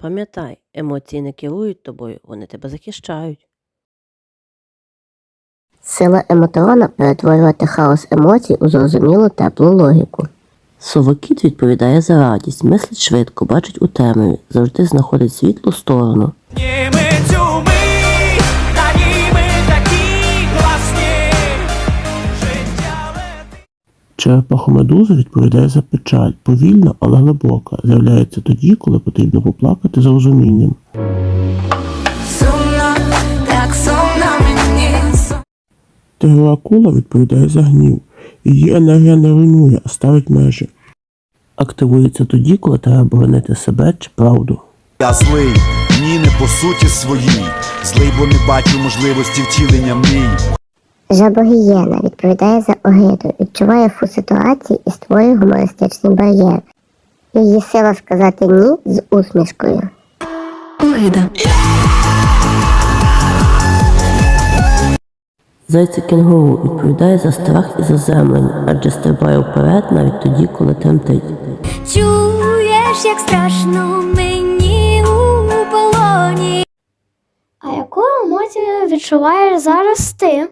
Пам'ятай, емоції не керують тобою, вони тебе захищають. Сила емотеона перетворювати хаос емоцій у зрозумілу теплу логіку. Совокіт відповідає за радість, мислить швидко, бачить у темряві, завжди знаходить світлу сторону. Ні, летить. Черепахомедуза відповідає за печаль, повільна, але глибока, з'являється тоді, коли потрібно поплакати з розумінням. Тигрова акула відповідає за гнів. Її енергія не руйнує, а ставить межі. Активується тоді, коли треба боронити себе чи правду. Я злий, ні, не по суті своїй. Злий, бо не бачу можливості втілення мрій. Жабогієна відповідає за огиду, відчуває фу ситуації і створює гумористичний бар'єр. Її сила сказати ні з усмішкою. огида. Зайця кенгуру відповідає за страх і заземлення, адже стрибає вперед навіть тоді, коли тремтить. Чуєш, як страшно мені у полоні. А яку емоцію відчуваєш зараз ти?